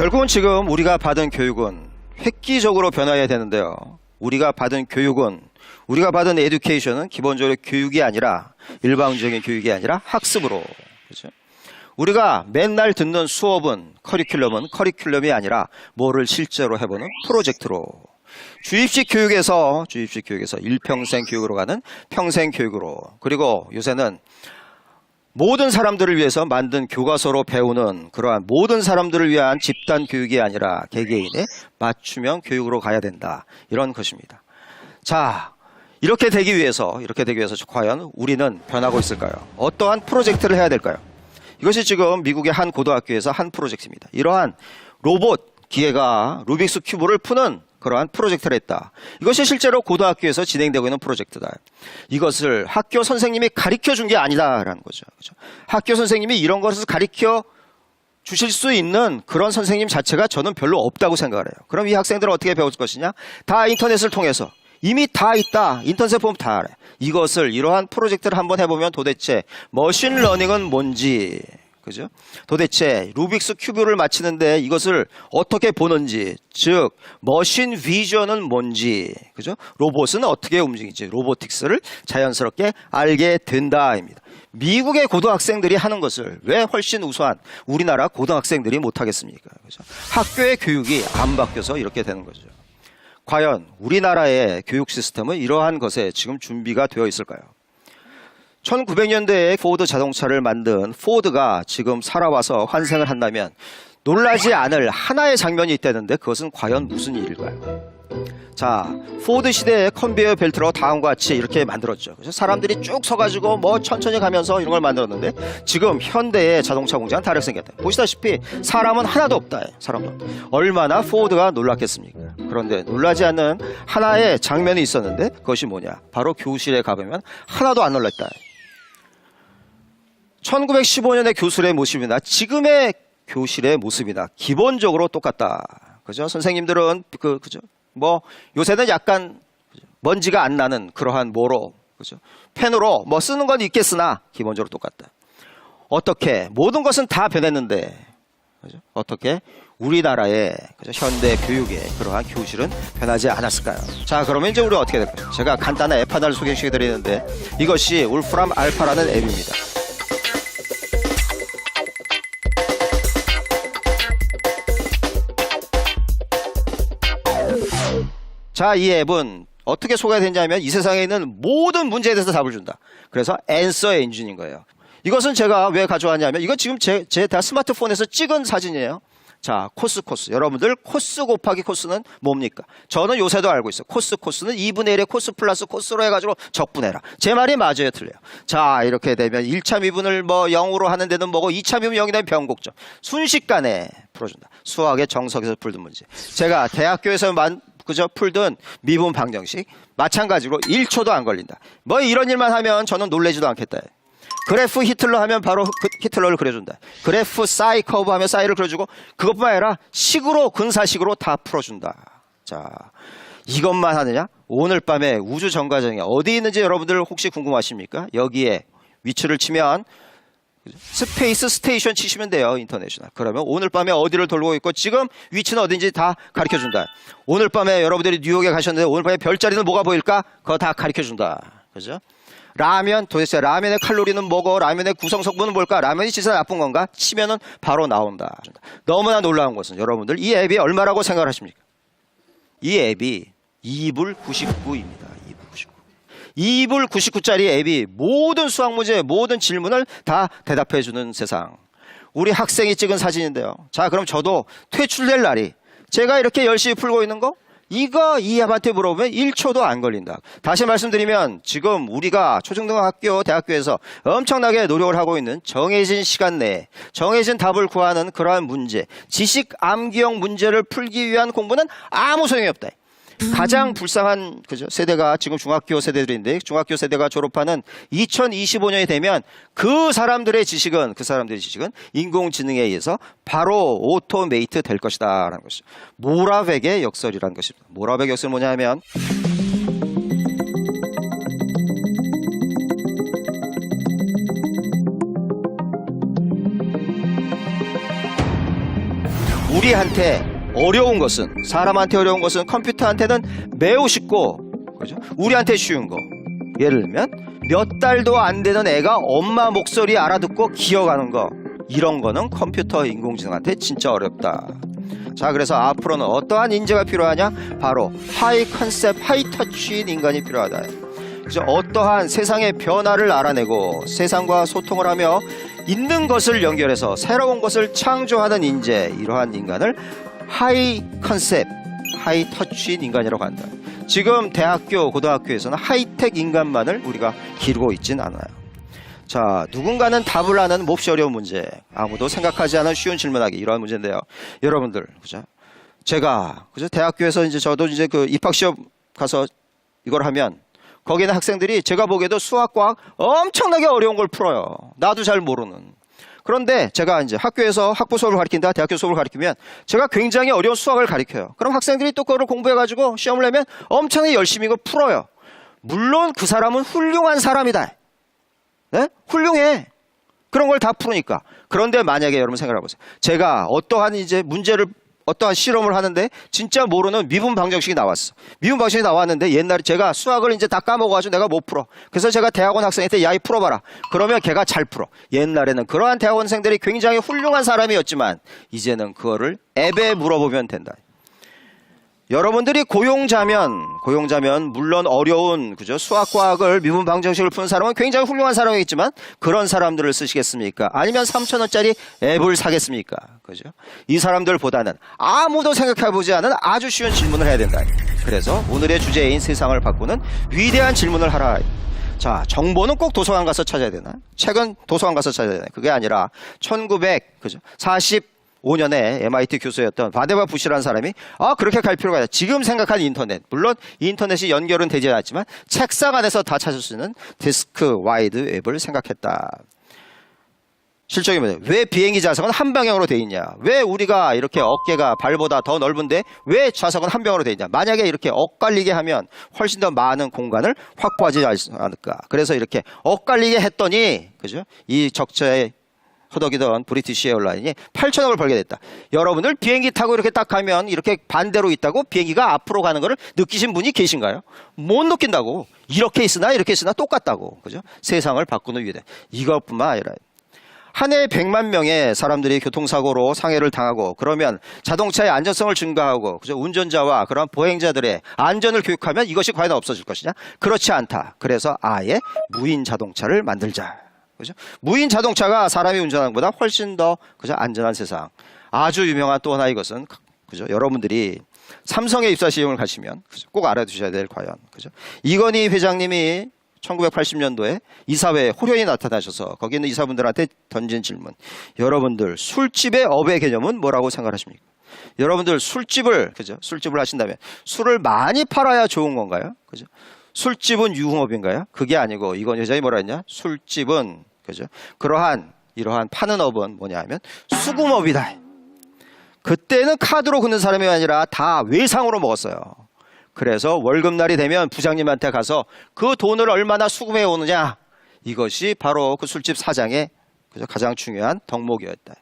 결국은 지금 우리가 받은 교육은 획기적으로 변화해야 되는데요. 우리가 받은 교육은 우리가 받은 에듀케이션은 기본적으로 교육이 아니라 일방적인 교육이 아니라 학습으로 그죠? 우리가 맨날 듣는 수업은 커리큘럼은 커리큘럼이 아니라 뭐를 실제로 해보는 프로젝트로 주입식 교육에서 주입식 교육에서 일평생 교육으로 가는 평생 교육으로 그리고 요새는 모든 사람들을 위해서 만든 교과서로 배우는 그러한 모든 사람들을 위한 집단 교육이 아니라 개개인의 맞춤형 교육으로 가야 된다. 이런 것입니다. 자, 이렇게 되기 위해서, 이렇게 되기 위해서 과연 우리는 변하고 있을까요? 어떠한 프로젝트를 해야 될까요? 이것이 지금 미국의 한 고등학교에서 한 프로젝트입니다. 이러한 로봇 기계가 루빅스 큐브를 푸는 그러한 프로젝트를 했다. 이것이 실제로 고등학교에서 진행되고 있는 프로젝트다. 이것을 학교 선생님이 가르쳐 준 게 아니다라는 거죠. 그죠? 학교 선생님이 이런 것을 가르쳐 주실 수 있는 그런 선생님 자체가 저는 별로 없다고 생각을 해요. 그럼 이 학생들은 어떻게 배울 것이냐? 다 인터넷을 통해서 이미 다 있다. 인터넷에 보면 다 알아요. 이것을 이러한 프로젝트를 한번 해보면 도대체 머신 러닝은 뭔지 그죠? 도대체 루빅스 큐브를 맞히는데 이것을 어떻게 보는지, 즉 머신 비전은 뭔지, 그죠? 로봇은 어떻게 움직이지, 로보틱스를 자연스럽게 알게 된다입니다. 미국의 고등학생들이 하는 것을 왜 훨씬 우수한 우리나라 고등학생들이 못하겠습니까? 그죠? 학교의 교육이 안 바뀌어서 이렇게 되는 거죠. 과연 우리나라의 교육 시스템은 이러한 것에 지금 준비가 되어 있을까요? 1900년대에 포드 자동차를 만든 포드가 지금 살아와서 환생을 한다면 놀라지 않을 하나의 장면이 있다는데 그것은 과연 무슨 일일까요? 자, 포드 시대의 컨베이어 벨트로 다음과 같이 이렇게 만들었죠. 그래서 사람들이 쭉 서가지고 뭐 천천히 가면서 이런 걸 만들었는데 지금 현대의 자동차 공장은 다르게 생겼다. 보시다시피 사람은 하나도 없다. 사람도 없다. 얼마나 포드가 놀랐겠습니까? 그런데 놀라지 않는 하나의 장면이 있었는데 그것이 뭐냐? 바로 교실에 가보면 하나도 안 놀랐다. 1915년의 교실의 모습이나 지금의 교실의 모습이나 기본적으로 똑같다. 그죠? 선생님들은 그 그죠? 뭐 요새는 약간 먼지가 안 나는 그러한 뭐로 그죠? 펜으로 뭐 쓰는 건 있겠으나 기본적으로 똑같다. 어떻게 모든 것은 다 변했는데 그죠? 어떻게 우리나라의 그죠? 현대 교육의 그러한 교실은 변하지 않았을까요? 자, 그러면 이제 우리 가 어떻게 될까요? 제가 간단한 앱 하나를 소개시켜 드리는데 이것이 울프람 알파라는 앱입니다. 자, 이 앱은 어떻게 소개가 되냐면 이 세상에 있는 모든 문제에 대해서 답을 준다. 그래서 앤서 엔진인 거예요. 이것은 제가 왜 가져왔냐면 이거 지금 제, 제다 스마트폰에서 찍은 사진이에요. 자, 코스 코스. 여러분들 코스 곱하기 코스는 뭡니까? 저는 요새도 알고 있어요. 코스 코스는 2분의 1의 코스 플러스 코스로 해가지고 적분해라. 제 말이 맞아요, 틀려요. 자, 이렇게 되면 1차 미분을 뭐 0으로 하는 데는 뭐고 2차 미분 0이 되면 변곡점. 순식간에 풀어준다. 수학의 정석에서 풀던 문제. 제가 대학교에서 만, 그저 풀던 미분 방정식 마찬가지로 1초도 안 걸린다. 뭐 이런 일만 하면 저는 놀래지도 않겠다. 그래프 히틀러 하면 바로 그 히틀러를 그려준다. 그래프 사이 커브 하면 사이를 그려주고 그것뿐만 아니라 식으로 근사식으로 다 풀어준다. 자 이것만 하느냐? 오늘 밤에 우주 정과정이 어디 있는지 여러분들 혹시 궁금하십니까? 여기에 위치를 치면 스페이스 스테이션 치시면 돼요 인터내셔널. 그러면 오늘 밤에 어디를 돌고 있고 지금 위치는 어딘지 다 가르쳐 준다. 오늘 밤에 여러분들이 뉴욕에 가셨는데 오늘 밤에 별자리는 뭐가 보일까? 그거 다 가르쳐 준다. 그죠? 라면 도대체 라면의 칼로리는 뭐고 라면의 구성 성분은 뭘까? 라면이 진짜 나쁜 건가? 치면은 바로 나온다. 너무나 놀라운 것은 여러분들 이 앱이 얼마라고 생각을 하십니까? 이 앱이 2불 99입니다. 2불 99 2불 99짜리 앱이 모든 수학 문제, 모든 질문을 다 대답해 주는 세상. 우리 학생이 찍은 사진인데요. 자, 그럼 저도 퇴출될 날이 제가 이렇게 열심히 풀고 있는 거 이거 이 앱한테 물어보면 1초도 안 걸린다. 다시 말씀드리면 지금 우리가 초중등학교, 대학교에서 엄청나게 노력을 하고 있는 정해진 시간 내에 정해진 답을 구하는 그러한 문제, 지식 암기형 문제를 풀기 위한 공부는 아무 소용이 없다. 가장 불쌍한 그죠 세대가 지금 중학교 세대들인데 중학교 세대가 졸업하는 2025년이 되면 그 사람들의 지식은 그 사람들의 지식은 인공지능에 의해서 바로 오토메이트 될 것이다라는 것이죠. 모라백의 역설이라는 것입니다. 모라백 역설 뭐냐면 우리한테 어려운 것은 사람한테 어려운 것은 컴퓨터한테는 매우 쉽고 그죠? 우리한테 쉬운 거. 예를 들면 몇 달도 안 되는 애가 엄마 목소리 알아듣고 기억하는 거. 이런 거는 컴퓨터 인공지능한테 진짜 어렵다. 자, 그래서 앞으로는 어떠한 인재가 필요하냐? 바로 하이 컨셉, 하이 터치인 인간이 필요하다. 그죠? 어떠한 세상의 변화를 알아내고 세상과 소통을 하며 있는 것을 연결해서 새로운 것을 창조하는 인재, 이러한 인간을 하이 컨셉, 하이 터치인 인간이라고 한다. 지금 대학교, 고등학교에서는 하이텍 인간만을 우리가 기르고 있진 않아요. 자, 누군가는 답을 아는 몹시 어려운 문제, 아무도 생각하지 않은 쉬운 질문하기 이러한 문제인데요. 여러분들, 그죠? 제가 그죠? 대학교에서 이제 저도 이제 그 입학 시험 가서 이걸 하면 거기는 학생들이 제가 보기에도 수학, 과학 엄청나게 어려운 걸 풀어요. 나도 잘 모르는. 그런데 제가 이제 학교에서 학부 수업을 가르친다, 대학교 수업을 가르치면 제가 굉장히 어려운 수학을 가르쳐요. 그럼 학생들이 또 그거를 공부해가지고 시험을 내면 엄청나게 열심히 이걸 풀어요. 물론 그 사람은 훌륭한 사람이다. 네? 훌륭해. 그런 걸다 푸니까. 그런데 만약에 여러분 생각해 보세요. 제가 어떠한 이제 문제를 어떠한 실험을 하는데 진짜 모르는 미분 방정식이 나왔어. 미분 방정식이 나왔는데 옛날에 제가 수학을 이제 다 까먹어가지고 내가 못 풀어. 그래서 제가 대학원 학생한테 야이 풀어봐라. 그러면 걔가 잘 풀어. 옛날에는 그러한 대학원생들이 굉장히 훌륭한 사람이었지만 이제는 그거를 앱에 물어보면 된다. 여러분들이 고용자면 고용자면 물론 어려운 그죠 수학 과학을 미분 방정식을 푸는 사람은 굉장히 훌륭한 사람이겠지만 그런 사람들을 쓰시겠습니까? 아니면 3천 원짜리 앱을 사겠습니까? 그죠? 이 사람들보다는 아무도 생각해 보지 않은 아주 쉬운 질문을 해야 된다. 그래서 오늘의 주제인 세상을 바꾸는 위대한 질문을 하라. 자, 정보는 꼭 도서관 가서 찾아야 되나? 책은 도서관 가서 찾아야 되나? 그게 아니라 1900 그죠? 40 5년에 MIT 교수였던 바데바 부시라는 사람이 아 그렇게 갈 필요가 있다. 지금 생각한 인터넷 물론 인터넷이 연결은 되지 않았지만 책상 안에서 다 찾을 수 있는 디스크 와이드 웹을 생각했다. 실적이 뭐냐? 왜 비행기 좌석은 한 방향으로 돼 있냐? 왜 우리가 이렇게 어깨가 발보다 더 넓은데 왜 좌석은 한 방향으로 돼 있냐? 만약에 이렇게 엇갈리게 하면 훨씬 더 많은 공간을 확보하지 않을까? 그래서 이렇게 엇갈리게 했더니 그죠? 이 적자의 허덕이던 브리티시 에어라인이 8천억을 벌게 됐다. 여러분들 비행기 타고 이렇게 딱 가면 이렇게 반대로 있다고 비행기가 앞으로 가는 거를 느끼신 분이 계신가요? 못 느낀다고. 이렇게 있으나 이렇게 있으나 똑같다고. 그죠? 세상을 바꾸는 위대. 이것뿐만 아니라 한 해에 100만 명의 사람들이 교통사고로 상해를 당하고 그러면 자동차의 안전성을 증가하고 그죠? 운전자와 그런 보행자들의 안전을 교육하면 이것이 과연 없어질 것이냐? 그렇지 않다. 그래서 아예 무인 자동차를 만들자. 그죠? 무인 자동차가 사람이 운전하는 것보다 훨씬 더 그죠? 안전한 세상. 아주 유명한 또 하나 이것은 그죠? 여러분들이 삼성에 입사 시험을 가시면 그죠? 꼭 알아두셔야 될 과연 그죠? 이건희 회장님이 1980년도에 이사회에 호련히 나타나셔서 거기 있는 이사분들한테 던진 질문. 여러분들 술집의 업의 개념은 뭐라고 생각하십니까? 여러분들 술집을 그죠? 술집을 하신다면 술을 많이 팔아야 좋은 건가요? 그죠? 술집은 유흥업인가요? 그게 아니고 이건 회장이 뭐라 했냐? 술집은 그죠? 그러한 이러한 파는 업은 뭐냐 하면 수금업이다. 그때는 카드로 긋는 사람이 아니라 다 외상으로 먹었어요. 그래서 월급 날이 되면 부장님한테 가서 그 돈을 얼마나 수금해 오느냐 이것이 바로 그 술집 사장의 그죠? 가장 중요한 덕목이었다.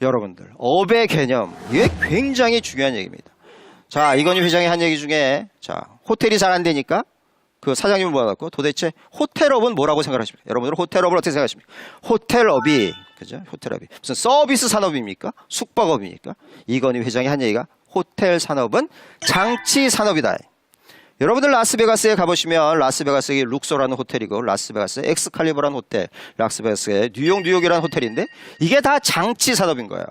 여러분들 업의 개념 이게 굉장히 중요한 얘기입니다. 자 이건희 회장이 한 얘기 중에 자 호텔이 잘 안 되니까 그 사장님을 모아갖고 도대체 호텔업은 뭐라고 생각하십니까? 여러분들 호텔업을 어떻게 생각하십니까? 호텔업이 그죠? 호텔업이 무슨 서비스 산업입니까? 숙박업입니까? 이건희 회장이 한 얘기가 호텔 산업은 장치 산업이다. 여러분들 라스베가스에 가보시면 라스베가스의 룩소라는 호텔이고 라스베가스의 엑스칼리버라는 호텔, 라스베가스의 뉴욕 뉴욕이라는 호텔인데 이게 다 장치 산업인 거예요.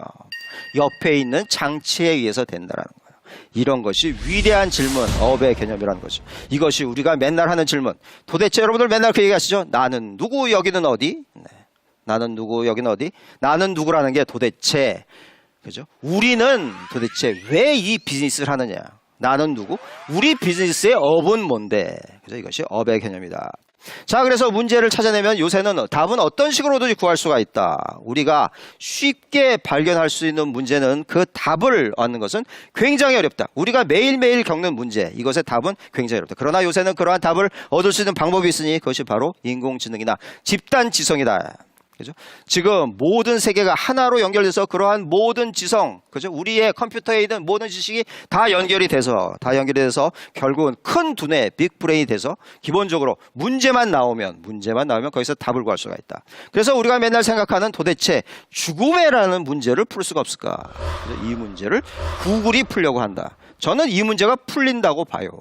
옆에 있는 장치에 의해서 된다라는 거예요. 이런 것이 위대한 질문, 업의 개념이라는 거죠. 이것이 우리가 맨날 하는 질문. 도대체 여러분들 맨날 그 얘기하시죠? 나는 누구, 여기는 어디? 네. 나는 누구, 여기는 어디? 나는 누구라는 게 도대체 그죠? 우리는 도대체 왜 이 비즈니스를 하느냐? 나는 누구? 우리 비즈니스의 업은 뭔데? 그래서 이것이 업의 개념이다. 자, 그래서 문제를 찾아내면 요새는 답은 어떤 식으로도 구할 수가 있다. 우리가 쉽게 발견할 수 있는 문제는 그 답을 얻는 것은 굉장히 어렵다. 우리가 매일매일 겪는 문제, 이것의 답은 굉장히 어렵다. 그러나 요새는 그러한 답을 얻을 수 있는 방법이 있으니 그것이 바로 인공지능이나 집단지성이다. 그죠? 지금 모든 세계가 하나로 연결돼서 그러한 모든 지성, 그죠? 우리의 컴퓨터에 있는 모든 지식이 다 연결이 돼서, 다 연결이 돼서 결국은 큰 두뇌, 빅 브레인이 돼서 기본적으로 문제만 나오면, 문제만 나오면 거기서 답을 구할 수가 있다. 그래서 우리가 맨날 생각하는 도대체 죽음에라는 문제를 풀 수가 없을까? 이 문제를 구글이 풀려고 한다. 저는 이 문제가 풀린다고 봐요.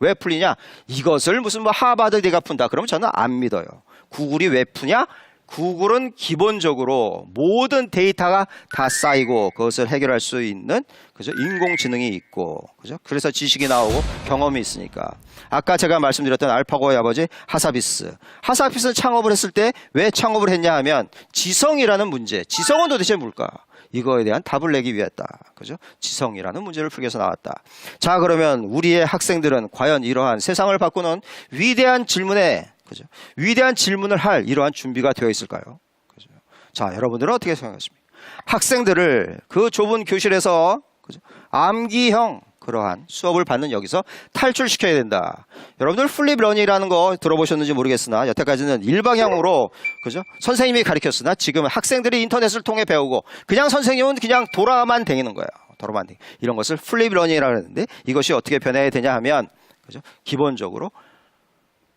왜 풀리냐? 이것을 무슨 뭐 하버드대가 푼다. 그러면 저는 안 믿어요. 구글이 왜 푸냐? 구글은 기본적으로 모든 데이터가 다 쌓이고 그것을 해결할 수 있는 그죠? 인공지능이 있고 그죠? 그래서 지식이 나오고 경험이 있으니까 아까 제가 말씀드렸던 알파고의 아버지 하사비스 하사비스는 창업을 했을 때 왜 창업을 했냐 하면 지성이라는 문제 지성은 도대체 뭘까? 이거에 대한 답을 내기 위했다. 그죠? 지성이라는 문제를 풀기 위해서 나왔다. 자, 그러면 우리의 학생들은 과연 이러한 세상을 바꾸는 위대한 질문에 그죠? 위대한 질문을 할 이러한 준비가 되어 있을까요? 그죠? 자, 여러분들은 어떻게 생각하십니까? 학생들을 그 좁은 교실에서 그죠? 암기형 그러한 수업을 받는 여기서 탈출시켜야 된다. 여러분들 플립 러닝이라는 거 들어보셨는지 모르겠으나 여태까지는 일방향으로 그죠? 선생님이 가르쳤으나 지금은 학생들이 인터넷을 통해 배우고 그냥 선생님은 그냥 돌아만 다니는 거예요. 돌아만 다니. 이런 것을 플립 러닝이라고 하는데 이것이 어떻게 변해야 되냐 하면 그죠? 기본적으로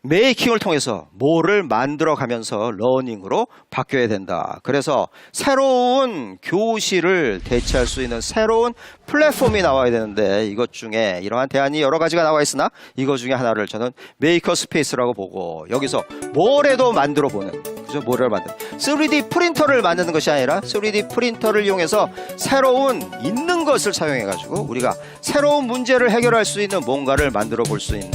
메이킹을 통해서 뭐를 만들어 가면서 러닝으로 바뀌어야 된다. 그래서 새로운 교실을 대체할 수 있는 새로운 플랫폼이 나와야 되는데 이것 중에 이러한 대안이 여러 가지가 나와 있으나 이것 중에 하나를 저는 메이커 스페이스라고 보고 여기서 뭐래도 만들어 보는 그죠? 뭐를 만든 3D 프린터를 만드는 것이 아니라 3D 프린터를 이용해서 새로운 있는 것을 사용해 가지고 우리가 새로운 문제를 해결할 수 있는 뭔가를 만들어 볼 수 있는?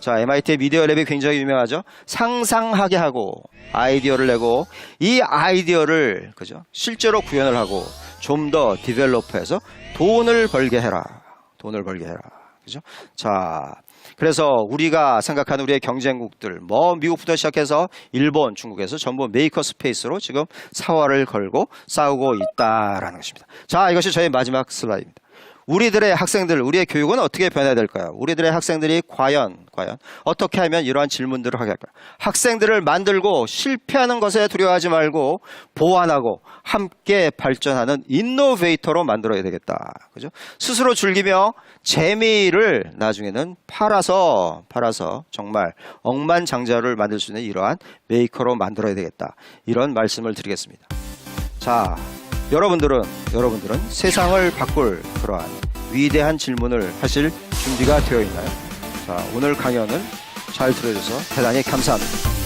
자, MIT의 미디어 랩이 굉장히 유명하죠. 상상하게 하고 아이디어를 내고 이 아이디어를 그죠? 실제로 구현을 하고 좀 더 디벨로퍼해서 돈을 벌게 해라. 돈을 벌게 해라. 그죠? 자, 그래서 우리가 생각하는 우리의 경쟁국들, 뭐 미국부터 시작해서 일본, 중국에서 전부 메이커 스페이스로 지금 사활을 걸고 싸우고 있다라는 것입니다. 자, 이것이 저의 마지막 슬라이드입니다. 우리들의 학생들, 우리의 교육은 어떻게 변해야 될까요? 우리들의 학생들이 과연, 과연 어떻게 하면 이러한 질문들을 하게 할까요? 학생들을 만들고 실패하는 것에 두려워하지 말고 보완하고 함께 발전하는 인노베이터로 만들어야 되겠다. 그죠? 스스로 즐기며 재미를 나중에는 팔아서, 팔아서 정말 억만장자를 만들 수 있는 이러한 메이커로 만들어야 되겠다. 이런 말씀을 드리겠습니다. 자, 여러분들은 여러분들은 세상을 바꿀 그러한 위대한 질문을 하실 준비가 되어 있나요? 자, 오늘 강연을 잘 들어줘서 대단히 감사합니다.